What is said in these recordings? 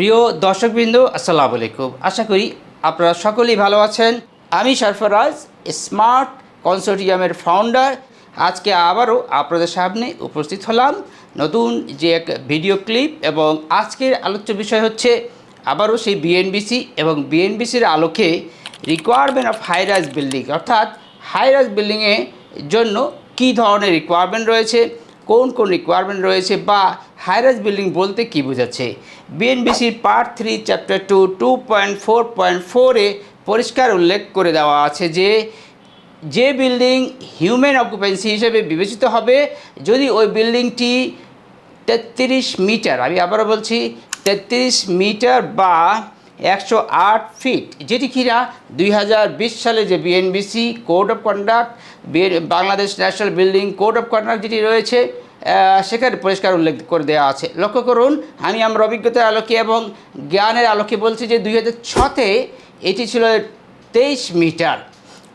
প্রিয় দর্শকবৃন্দ, আসসালামু আলাইকুম। আশা করি আপনারা সকলেই ভালো আছেন। আমি সরফরাজ, স্মার্ট কনসোর্টিয়ামের ফাউন্ডার আজকে আবারও আপনাদের সামনে উপস্থিত হলাম। নতুন যে এক ভিডিও ক্লিপ এবং আজকের আলোচ্য বিষয় হচ্ছে আবারও সেই বিএনবিসি এবং বিএনবিসির আলোকে requirement of high rise building অর্থাৎ হাই রাইজ বিল্ডিংয়ে জন্য কী ধরনের রিকোয়ারমেন্ট রয়েছে কোন কোন রিকোয়ারমেন্ট রয়েছে বা হাইরাইজ বিল্ডিং বলতে কী বোঝাচ্ছে? বিএনবিসির part three chapter two two point four point ফোরে পরিষ্কার উল্লেখ করে দেওয়া আছে যে যে বিল্ডিং হিউম্যান অকুপেন্সি হিসেবে বিবেচিত হবে যদি ওই বিল্ডিংটি তেত্রিশ মিটার আমি আবারও বলছি তেত্রিশ মিটার বা একশো আট ফিট, যেটি কিনা দুই হাজার বিশ সালে যে BNBC code of conduct Bangladesh national building code of conduct যেটি রয়েছে সেখানে পরিষ্কার উল্লেখ করে দেওয়া আছে। লক্ষ্য করুন আমি আমার অভিজ্ঞতার আলোকে এবং জ্ঞানের আলোকে বলছি যে দুই হাজার ছতে এটি ছিল তেইশ মিটার,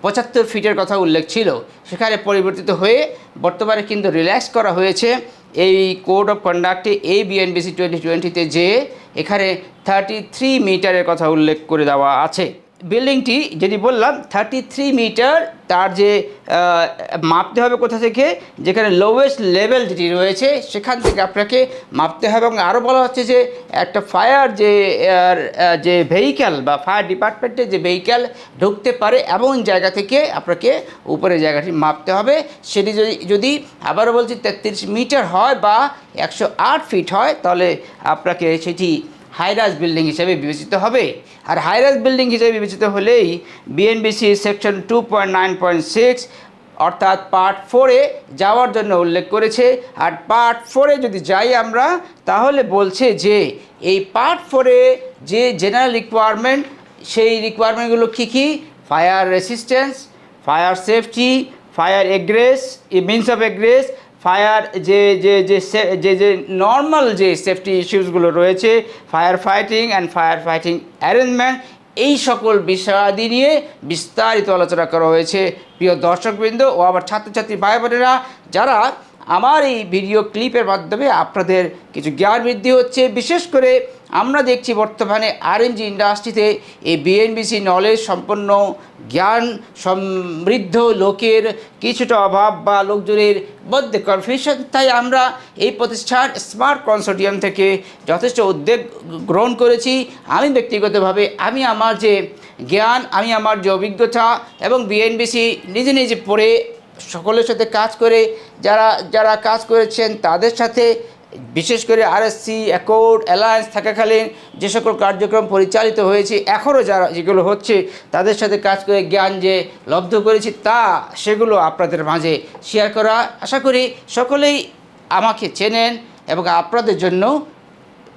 পঁচাত্তর ফিটের কথা উল্লেখ ছিল। সেখানে পরিবর্তিত হয়ে বর্তমানে কিন্তু রিল্যাক্স করা হয়েছে। এই কোড অফ কন্ডাক্টে এই বিএনবিসি টোয়েন্টি টোয়েন্টিতে যে এখানে থার্টি থ্রি মিটারের কথা উল্লেখ করে দেওয়া আছে। বিল্ডিংটি যেটি বললাম থার্টি থ্রি মিটার তার যে মাপতে হবে কোথা থেকে, যেখানে লোয়েস্ট লেভেল যেটি রয়েছে, সেখান থেকে আপনাকে মাপতে হবে এবং আরও বলা হচ্ছে যে, একটা ফায়ার যে যে ভেহিক্যাল বা ফায়ার ডিপার্টমেন্টের যে ভেহিক্যাল ঢুকতে পারে এমন জায়গা থেকে আপনাকে উপরে জায়গাটি মাপতে হবে। সেটি যদি যদি আবারও বলছি, তেত্রিশ মিটার হয় বা একশো আট ফিট হয়, তাহলে আপনাকে সেটি হাইরাজ বিল্ডিং হিসেবে বিবেচিত হবে। আর হাইরাজ বিল্ডিং হিসেবে বিবেচিত হলেই BNBC section two point nine point six অর্থাৎ পার্ট ফোরে যাওয়ার জন্য উল্লেখ করেছে। আর পার্ট ফোরে যদি যাই আমরা, তাহলে বলছে যে এই পার্ট ফোরে যে জেনারেল রিকোয়ারমেন্ট সেই রিকোয়ারমেন্টগুলো কী কী? Fire resistance fire safety fire egress means of egress fire যে যে যে যে যে নর্মাল যে সেফটি ইস্যুসগুলো রয়েছে fire fighting and fire fighting arrangement এই সকল বিষয়াদি নিয়ে বিস্তারিত আলোচনা করা হয়েছে। প্রিয় দর্শকবৃন্দ ও আমার ছাত্রছাত্রী ভাই বোনেরা যারা আমার এই ভিডিও ক্লিপের মাধ্যমে আপনাদের কিছু জ্ঞান বৃদ্ধি হচ্ছে, বিশেষ করে আমরা দেখছি বর্তমানে আরএনজি ইন্ডাস্ট্রিতে এই বিএনবিসি নলেজ সম্পন্ন, জ্ঞান সমৃদ্ধ লোকের কিছুটা অভাব বা লোকজনের মধ্যে কনফিউশন তাই আমরা এই প্রতিষ্ঠান স্মার্ট কনসোর্টিয়াম থেকে যথেষ্ট উদ্যোগ গ্রহণ করেছি। আমি ব্যক্তিগতভাবে, আমি আমার যে জ্ঞান, আমি আমার যে অভিজ্ঞতা এবং বিএনবিসি নিজে নিজে পড়ে সকলের সাথে কাজ করে, যারা যারা কাজ করেছেন তাদের সাথে বিশেষ করে আরএসসি, অ্যাকর্ড, অ্যালায়েন্স থাকাকালীন যে সকল কার্যক্রম পরিচালিত হয়েছে, এখনও যারা যেগুলো হচ্ছে, তাদের সাথে কাজ করে জ্ঞান যে লব্ধ করেছি, তা সেগুলো আপনাদের মাঝে শেয়ার করা। আশা করি সকলেই আমাকে চেনেন এবং আপনাদের জন্য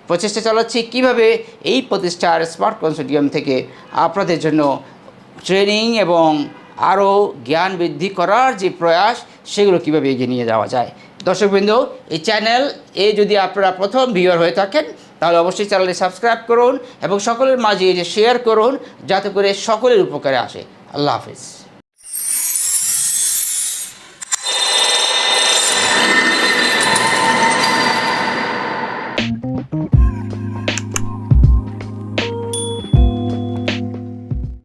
প্রচেষ্টা চালাচ্ছি কীভাবে এই প্রতিষ্ঠার স্মার্ট কনসোর্টিয়াম থেকে আপনাদের জন্য ট্রেনিং এবং আরও জ্ঞান বৃদ্ধি করার যে প্রয়াস, সেগুলো কীভাবে এগিয়ে নিয়ে যাওয়া যায়। দর্শকবৃন্দ, এই চ্যানেল এ যদি আপনারা প্রথম ভিউয়ার হয়ে থাকেন, তাহলে অবশ্যই চ্যানেলটি সাবস্ক্রাইব করুন এবং সকলের মাঝে এটি শেয়ার করুন, যাতে করে সকলের উপকারে আসে। আল্লাহ হাফিজ।